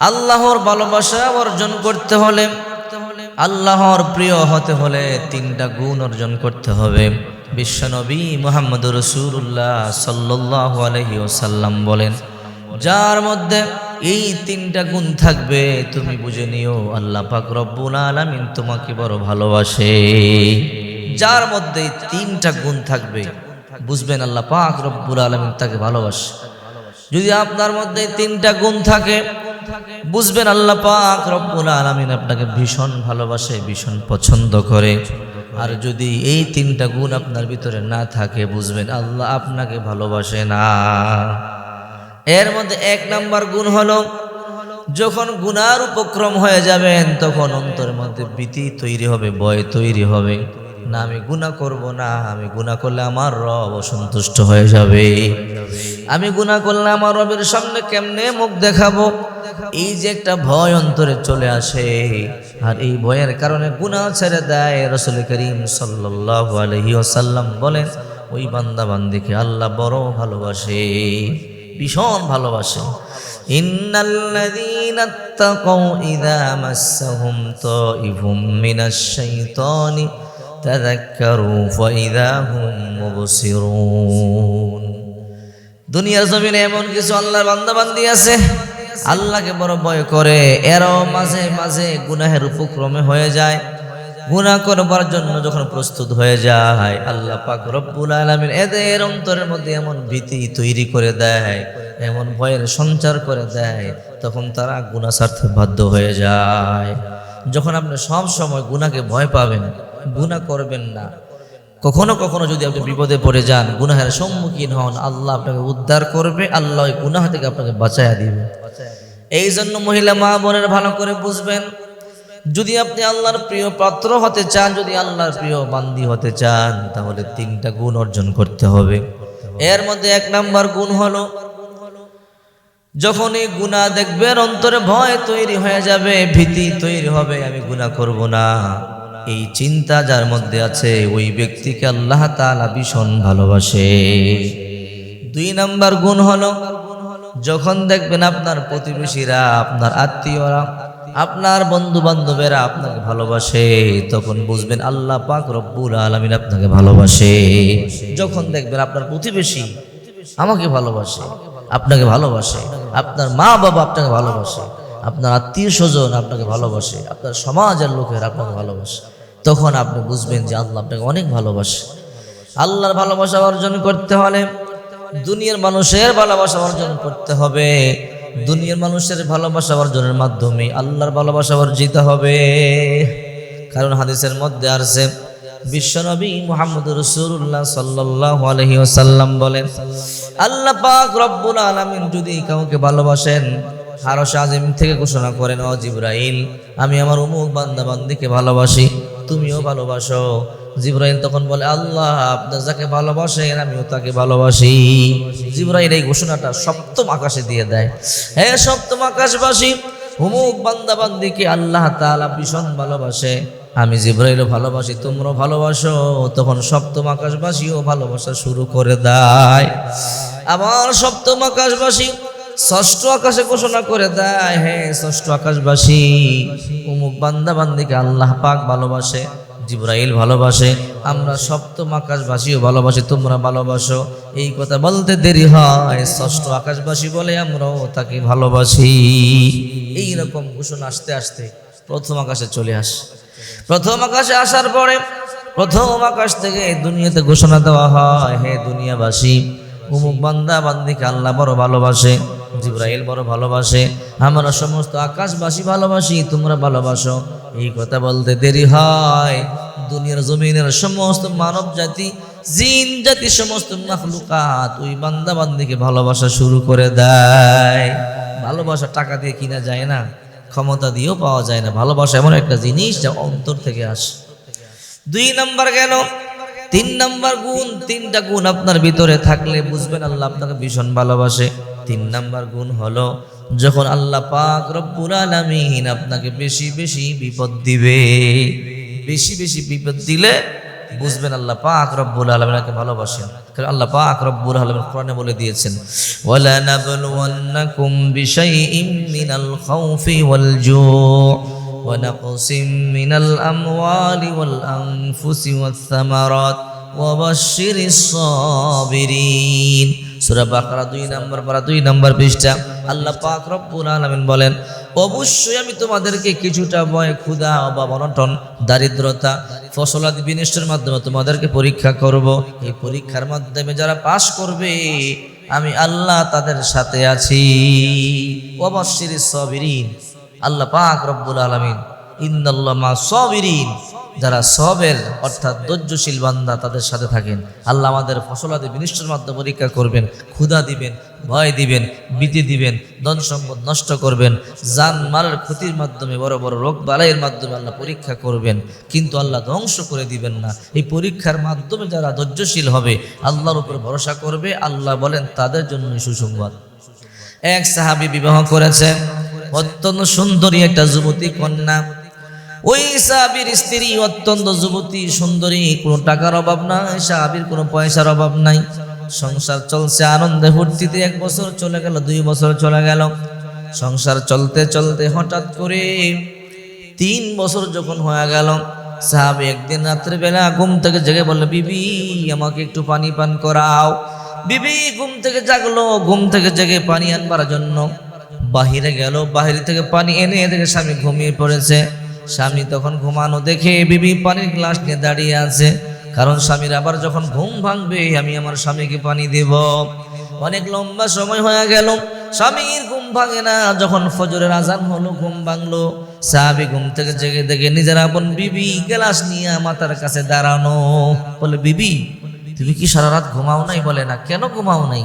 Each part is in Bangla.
আল্লাহর ভালোবাসা অর্জন করতে হলে, আল্লাহর প্রিয় হতে হলে তিনটা গুণ অর্জন করতে হবে। বিশ্বনবী মোহাম্মদ রসুল্লাহ সাল্লাহ আলহি ওসাল্লাম বলেন, যার মধ্যে এই তিনটা গুণ থাকবে, তুমি বুঝে নিও, আল্লাহ পাক রব্বুল আলামিন তোমাকে বড় ভালোবাসে। যার মধ্যে তিনটা গুণ থাকবে, বুঝবেন আল্লাহ পাক রব্বুল আলামিন তাকে ভালোবাসে। যদি আপনার মধ্যে তিনটা গুণ থাকে বুঝবেন আল্লাহ পাক রব্বুল আলামিন আপনাকে ভীষণ ভালোবাসে, ভীষণ পছন্দ করে। আর যদি এই তিনটা গুণ আপনার ভিতরে না থাকে, বুঝবেন আল্লাহ আপনাকে ভালোবাসে না। এর মধ্যে এক নাম্বার গুণ হলো, যখন গুনার উপক্রম হয়ে যাবেন, তখন অন্তরের মধ্যে ভীতি তৈরি হবে, ভয় তৈরি হবে। না, আমি গুণা করব না, আমি গুণা করলে আমার রব অসন্তুষ্ট হয়ে যাবে। আমি গুণা করলে আমার রবের সামনে কেমনে মুখ দেখাবো? এই যে একটা ভয় অন্তরে চলে আসে, আর এই ভয়ের কারণে গুণা ছেড়ে দেয় রসুল করিম সাল্লাহ বলেন, ওই বান্দা বান্দিকে আল্লাহ বড় ভালোবাসে, ভীষণ ভালোবাসে। দুনিয়ার জমিনে এমন কিছু আল্লাহর বান্দাবান্দি আছে আল্লাহকে বড় ভয় করে, এরাও মাঝে মাঝে গুনাহের উপক্রমে হয়ে যায়। গুনাহ করবার জন্য যখন প্রস্তুত হয়ে যায়, আল্লাহ পাক রব্বুল আলামিন এদের অন্তরের মধ্যে এমন ভীতি তৈরি করে দেয়, এমন ভয়ের সঞ্চার করে দেয়, তখন তারা গুনাহ ছাড়তে বাধ্য হয়ে যায়। যখন আপনি সব সময় গুনাহকে ভয় পাবেন, গুনাহ করবেন না। কখনো কখনো যদি আপনি বিপদে পড়ে যান, গুনাহের সম্মুখীন হন, আল্লাহ আপনাকে উদ্ধার করবে, আল্লাহ গুনাহ থেকে আপনাকে বাঁচাইয়া দিবে। এই জন্য মহিলা মা বোনের ভালো করে বুঝবেন, যদি আপনি আল্লাহর প্রিয় পাত্র হতে চান, যদি আল্লাহর প্রিয় বান্দি হতে চান, তাহলে তিনটা গুণ অর্জন করতে হবে। এর মধ্যে এক নাম্বার গুণ হলো, যখন এই গুণা দেখবেন, অন্তরে ভয় তৈরি হয়ে যাবে, ভীতি তৈরি হবে, আমি গুণা করব না। এই চিন্তা যার মধ্যে আছে, ওই ব্যক্তিকে আল্লাহ তাআলা ভীষণ ভালোবাসে। দুই নাম্বার গুণ হলো যখন দেখবেন আপনার প্রতিবেশীরা, আপনার আত্মীয়রা, আপনার বন্ধু বান্ধবেরা আপনাকে ভালোবাসে, তখন বুঝবেন আল্লাহ পাক রব্বুল আলমিন আপনাকে ভালোবাসে। যখন দেখবেন আপনার প্রতিবেশী আমাকে ভালোবাসে, আপনাকে ভালোবাসে, আপনার মা বাবা আপনাকে ভালোবাসে, আপনার আত্মীয় স্বজন আপনাকে ভালোবাসে, আপনার সমাজের লোকের আপনাকে ভালোবাসে, তখন আপনি বুঝবেন যে আল্লাহ আপনাকে অনেক ভালোবাসে। আল্লাহর ভালোবাসা অর্জন করতে হলে দুনিয়ার মানুষের ভালোবাসা অর্জন করতে হবে। দুনিয়ার মানুষের ভালোবাসা অর্জনের মাধ্যমে আল্লাহর ভালোবাসা অর্জিত হবে। কারণ হাদিসের মধ্যে আসছে বিশ্বনবী মোহাম্মদ রসুল্লাহ সাল্লাহ আলহি ওসাল্লাম বলেন, আল্লাহ পাক রব্বুল আলমিন যদি কাউকে ভালোবাসেন, আরও আজিম থেকে ঘোষণা করেন, ও জিব্রাইল, আমি আমার উমুক বান্দা বান্দিকে ভালোবাসি, তুমিও ভালোবাসো জিব্রাইল তখন বলে, আল্লাহ আপনার যাকে ভালোবাসেন, আমিও তাকে ভালোবাসি। জিব্রাইল এই ঘোষণাটা সপ্তম আকাশে দিয়ে দেয়। হ্যাঁ সপ্তম আকাশবাসী হুমুক বান্দা বান্দিকে আল্লাহ তাআলা ভীষণ ভালোবাসে। আমি জিব্রাইলও ভালোবাসি, তোমরাও ভালোবাসো। তখন সপ্তম আকাশবাসীও ভালোবাসা শুরু করে দেয়। আবার সপ্তম আকাশবাসী ষষ্ঠ আকাশে ঘোষণা করে দেয় হ্যাঁ ষষ্ঠ আকাশবাসী উমুক বান্দা বান্দিকে আল্লাহ পাক ভালোবাসে। জিব্রাইল ভালোবাসে, আমরা সপ্তম আকাশবাসীও ভালোবাসি, তোমরা ভালোবাসো। এই কথা বলতে দেরি হয়, ষষ্ঠ আকাশবাসী বলে আমরাও তাকে ভালোবাসি। এই রকম ঘোষণা আসতে আসতে প্রথম আকাশে চলে আসে। প্রথম আকাশে আসার পরে প্রথম আকাশ থেকে দুনিয়াতে ঘোষণা দেওয়া হয়, হে দুনিয়াবাসী উমুক বান্দা বান্দিকে আল্লাহ বড় ভালোবাসে, জিব্রাইল বড় ভালোবাসে, আমরা সমস্ত আকাশবাসী ভালোবাসি, তোমরা ভালোবাসো। এই কথা বলতে দেরি হয়। দুনিয়ার জমিনের সমস্ত মানব জাতি, জিন জাতি, সমস্ত মাখলুকাত ওই বান্দা বান্দিকে ভালোবাসা শুরু করে দেয়। ভালোবাসা টাকা দিয়ে কিনা যায় না, ক্ষমতা দিয়েও পাওয়া যায় না। ভালোবাসা এমন একটা জিনিস যা অন্তর থেকে আসে। দুই নাম্বার কেন? তিন নাম্বার গুণ, তিনটা গুণ আপনার ভিতরে থাকলে বুঝবেন আল্লাহ আপনাকে ভীষণ ভালোবাসে। তিন নাম্বার গুণ হলো যখন আল্লাহ পাক রব্বুল আলামিন আপনাকে বেশি বেশি বিপদ দিবে বেশি বেশি বিপদ দিলে বুঝবেন আল্লাহ পাক রব্বুল আলমিনকে ভালোবাসেন কারণ আল্লাহ পাক রব্বুল আলমিন কোরআনে বলে দিয়েছেন ওয়ালা নাবলুওয়ান্নাকুম বিশাইইম মিনাল খাউফি ওয়াল জু' ونقص من الأموال والأنفس والثمرات وبشر الصابرين সূরা বাকারা দুই নম্বর পারা দুই নম্বর পৃষ্ঠা। আল্লাহ পাক রব্বুল আলামিন বলেন, অবশ্যই আমি তোমাদেরকে কিছুটা ভয়, ক্ষুধা অভাব অনটন দারিদ্রতা, ফসলাদি বিনষ্টের মাধ্যমে তোমাদেরকে পরীক্ষা করব। এই পরীক্ষার মাধ্যমে যারা পাশ করবে, আমি আল্লাহ তাদের সাথে আছি। অবশ্যই সবিরিন। আল্লাহ পাক রব্বুল আলমিন ইন্দাল্লাহ যারা সবের, অর্থাৎ ধৈর্যশীল বান্দা, তাদের সাথে থাকেন। আল্লাহ আমাদের ফসলাদি বিনিষ্টের মাধ্যমে পরীক্ষা করবেন, ক্ষুধা দিবেন, ভয় দিবেন, ভীতি দিবেন, ধন সম্পদ নষ্ট করবেন জান মালের ক্ষতির মাধ্যমে, বড় বড় রোগ বালাইয়ের মাধ্যমে আল্লাহ পরীক্ষা করবেন। কিন্তু আল্লাহ ধ্বংস করে দিবেন না। এই পরীক্ষার মাধ্যমে যারা ধৈর্যশীল হবে, আল্লাহর উপর ভরসা করবে, আল্লাহ বলেন তাদের জন্য সুসংবাদ। এক সাহাবি বিবাহ করেছে। অত্যন্ত সুন্দরী একটা যুবতী কন্যা। ওই সাহাবির স্ত্রী অত্যন্ত যুবতী, সুন্দরী, কোনো টাকার অভাব নাই, সাহাবির কোনো পয়সার অভাব নাই। সংসার চলছে আনন্দে, ফুর্তিতে এক বছর চলে গেল, দুই বছর চলে গেল। সংসার চলতে চলতে হঠাৎ করে তিন বছর যখন হয়ে গেল, সাহাবি একদিন রাত্রে বেলা ঘুম থেকে জেগে বলল, বিবি, আমাকে একটু পানি পান করাও। বিবি ঘুম থেকে জাগলো, ঘুম থেকে জেগে পানি আনবার জন্য বাহিরে গেল, বাহির থেকে পানি এনে দেখে স্বামী ঘুমিয়ে পড়েছে। স্বামী তখন ঘুমানো দেখে বিবি পানির গ্লাস নিয়ে দাঁড়িয়ে আছে। কারণ স্বামীর আবার যখন ঘুম ভাঙবে, আমি আমার স্বামীকে পানি দেব। অনেক লম্বা সময় হয়ে গেল। স্বামীর ঘুম ভাঙে না। যখন ফজরের আজান হলো, ঘুম ভাঙলো। সাহাবি ঘুম থেকে জেগে দেখে নিজের আপন বিবি গ্লাস নিয়ে মাতার কাছে দাঁড়ানো। বলে, বিবি, তুমি কি সারা রাত ঘুমাও নাই? বলে, না, কেন ঘুমাও নাই?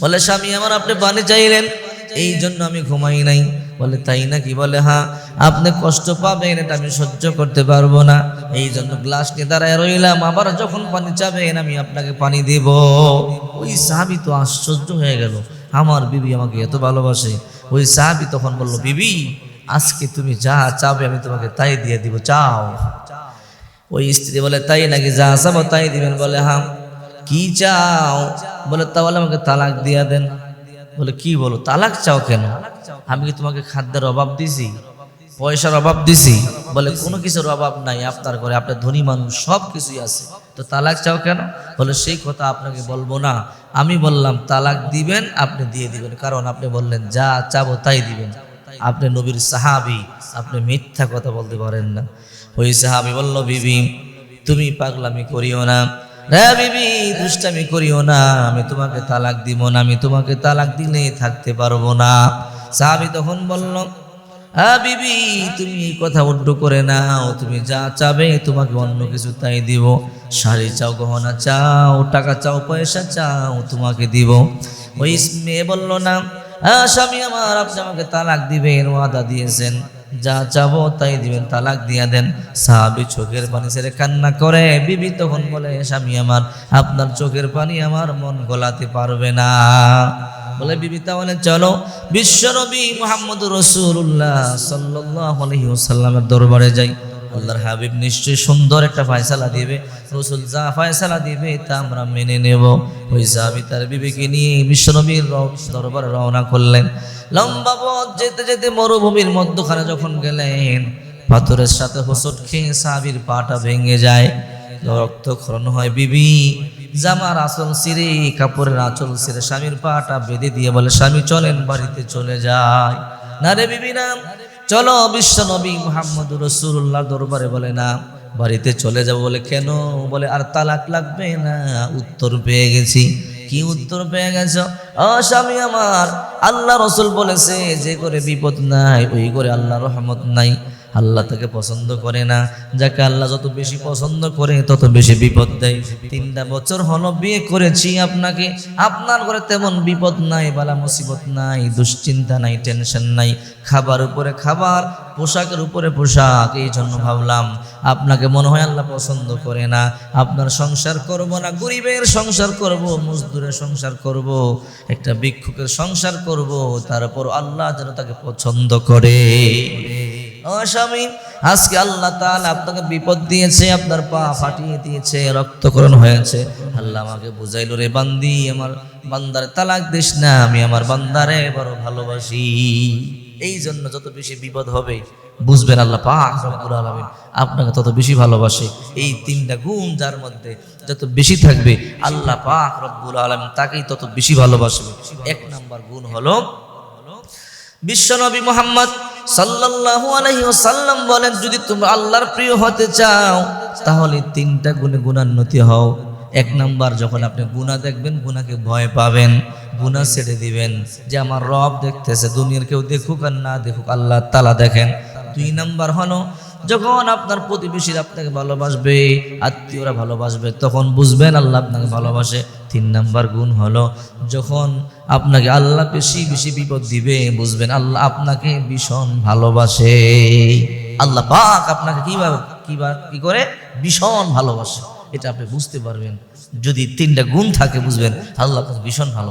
বলে, স্বামী, আমার আপনি পানি চাইলেন। এই জন্য আমি ঘুমাই নাই। বলে, তাই নাকি? বলে হ্যাঁ আপনি কষ্ট পাবেন, এটা আমি সহ্য করতে পারব না। এই জন্য গ্লাস নিয়ে দাঁড়ায় রইলাম। আবার যখন পানি চাবেন, আমি আপনাকে পানি দেব। ওই সাহাবি তো আশ্চর্য হয়ে গেল। আমার বিবি আমাকে এত ভালোবাসে। ওই সাহাবি তখন বলল, বিবি, আজকে তুমি যা চাবে, আমি তোমাকে তাই দিয়ে দিব, চাও। ওই স্ত্রী বলে, তাই নাকি যা চাবো, তাই দিবেন। বলে হ্যাঁ কি চাও? বলে, তাহলে আমাকে তালাক দিয়া দেন। বলে, কি বলো, তালাক চাও কেন? আমি কি তোমাকে খাদ্যের অভাব দিছি? পয়সার অভাব দিছি? বলে, কোনো কিছুর অভাব নাই আপনার ঘরে আপনার ধনী মানুষ, সব কিছুই আছে। তো তালাক চাও কেন? বলে, সেই কথা আপনাকে বলব না। আমি বললাম, তালাক দিবেন, আপনি দিয়ে দিবেন। কারণ আপনি বললেন, যা চাবো তাই দিবেন। আপনি নবীর সাহাবি, আপনি মিথ্যা কথা বলতে পারেন না। ওই সাহাবি বলল, বিবি, তুমি পাগলামি করিও না। রে বিবি, দুষ্টামি করিও না। আমি তোমাকে তালাক দিব না, আমি তোমাকে তালাক দিলে থাকতে পারব না। সাহাবি তখন বলল হ্যাঁ বিবি, তুমি এই কথা উড্ড করে নাও। তুমি যা চাবে তোমাকে অন্য কিছু তাই দিব। শাড়ি চাও, গহনা চাও, টাকা চাও, পয়সা চাও, তোমাকে দিব। ওই মেয়ে বলল, না হ্যাঁ স্বামী আমার, আপনি আমাকে তালাক দিবেন, ওয়াদা দিয়েছেন। যা চাবো তাই দিবেন, তালাক দিয়া দেন। সাহাবি চোখের পানি ছেড়ে কান্না করে, বিবি তখন বলে স্বামী আমার, আপনার চোখের পানি আমার মন গলাতে পারবে না। বলে বিবি, তাহলে চলো। বিশ্বরবি মোহাম্মদ রসুল্লাহ সাল্লাহ আলহিউসাল্লামের দরবারে যাই। আল্লাহর হাবিব নিশ্চয়ই সুন্দর একটা ফয়সালা দিবে। রসুল যা ফয়সালা দিবে তা আমরা মেনে নেব। ওই সাহাবি তার বিবেকে নিয়ে বিশ্বনবীর দরবারে রওনা করলেন। লম্বা পথ যেতে যেতে মরুভূমির মধ্যখানে যখন গেলেন, পাথরের সাথে হোসট খেয়ে সাহাবির পাটা ভেঙে যায়। রক্তক্ষরণ হয় বিবি। জামার আঁচল সিরে কাপড়ের আঁচল সিরে স্বামীর পাটা বেঁধে দিয়ে বলে, স্বামী, চলেন, বাড়িতে চলে যায় না রে বিবি, না। চলো বিশ্ব নবী মোহাম্মদ রসুল্লাহ দরবারে বলে না, বাড়িতে চলে যাব বলে কেন? বলে, আর তালাক লাগবে না, উত্তর পেয়ে গেছি। কি উত্তর পেয়ে গেছ? ও স্বামী আমার, আল্লাহ রসুল বলেছে, যে করে বিপদ নাই, ওই করে আল্লাহ রহমত নাই। আল্লাহ তাকে পছন্দ করে না। যাকে আল্লাহ যত বেশি পছন্দ করে, তত বেশি বিপদ দেয়। তিনটা বছর হলো, বিয়ে করেছি আপনাকে। আপনার ঘরে তেমন বিপদ নাই, বালা মুসিবত নাই, দুশ্চিন্তা নাই, টেনশন নাই। খাবার উপরে খাবার, পোশাকের উপরে পোশাক, এই জন্য ভাবলাম, আপনাকে মনে হয় আল্লাহ পছন্দ করে না। আপনার সংসার করব না, গরিবের সংসার করব, মজদুরের সংসার করব, একটা ভিক্ষুকের সংসার করব তারপর আল্লাহ যেন তাকে পছন্দ করে। আজকে আল্লাহ তাআলা আপনাকে বিপদ দিয়েছে, আপনার পা ফাটিয়ে দিয়েছে রক্তকরণ হয়েছে। আল্লাহ আমাকে বুঝাইলো, রে বান্দি, আমার বান্দারে তালাক দিস না, আমি আমার বান্দারে বড় ভালোবাসি। এই জন্য যত বেশি বিপদ হবে, বুঝবেন আল্লাহ পাক রব্বুল আলামিন আপনাকে তত বেশি ভালোবাসে। এই তিনটা গুণ যার মধ্যে যত বেশি থাকবে, আল্লাহ পাক রব্বুল আলামিন তাকেই তত বেশি ভালোবাসবে। এক নাম্বার গুণ হলো বিশ্বনবী মোহাম্মদ সাল্লাল্লাহু আলাইহি ওয়াসাল্লাম বলেন, যদি তুমি আল্লাহর প্রিয় হতে চাও, তাহলে তিনটা গুণে গুণান্নতি হও। এক নাম্বার, যখন আপনি গুণা দেখবেন গুনাকে ভয় পাবেন, গুনাহ ছেড়ে দিবেন। যে আমার রব দেখতেছে, দুনিয়ার কেউ দেখুক আর না দেখুক, আল্লাহ তালা দেখেন। দুই নাম্বার হলো যখন আপনার প্রতিবেশীরা আপনাকে ভালোবাসবে, আত্মীয়রা ভালোবাসবে, তখন বুঝবেন আল্লাহ আপনাকে ভালোবাসে। তিন নাম্বার গুণ হলো, যখন আপনাকে আল্লাহ বেশি বেশি বিপদ দিবে, বুঝবেন আল্লাহ আপনাকে ভীষণ ভালোবাসে। আল্লাহ পাক আপনাকে কীভাবে কীভাবে কি করে? ভীষণ ভালোবাসে। এটা আপনি বুঝতে পারবেন। যদি তিনটা গুণ থাকে, বুঝবেন আল্লাহ আপনাকে ভীষণ ভালো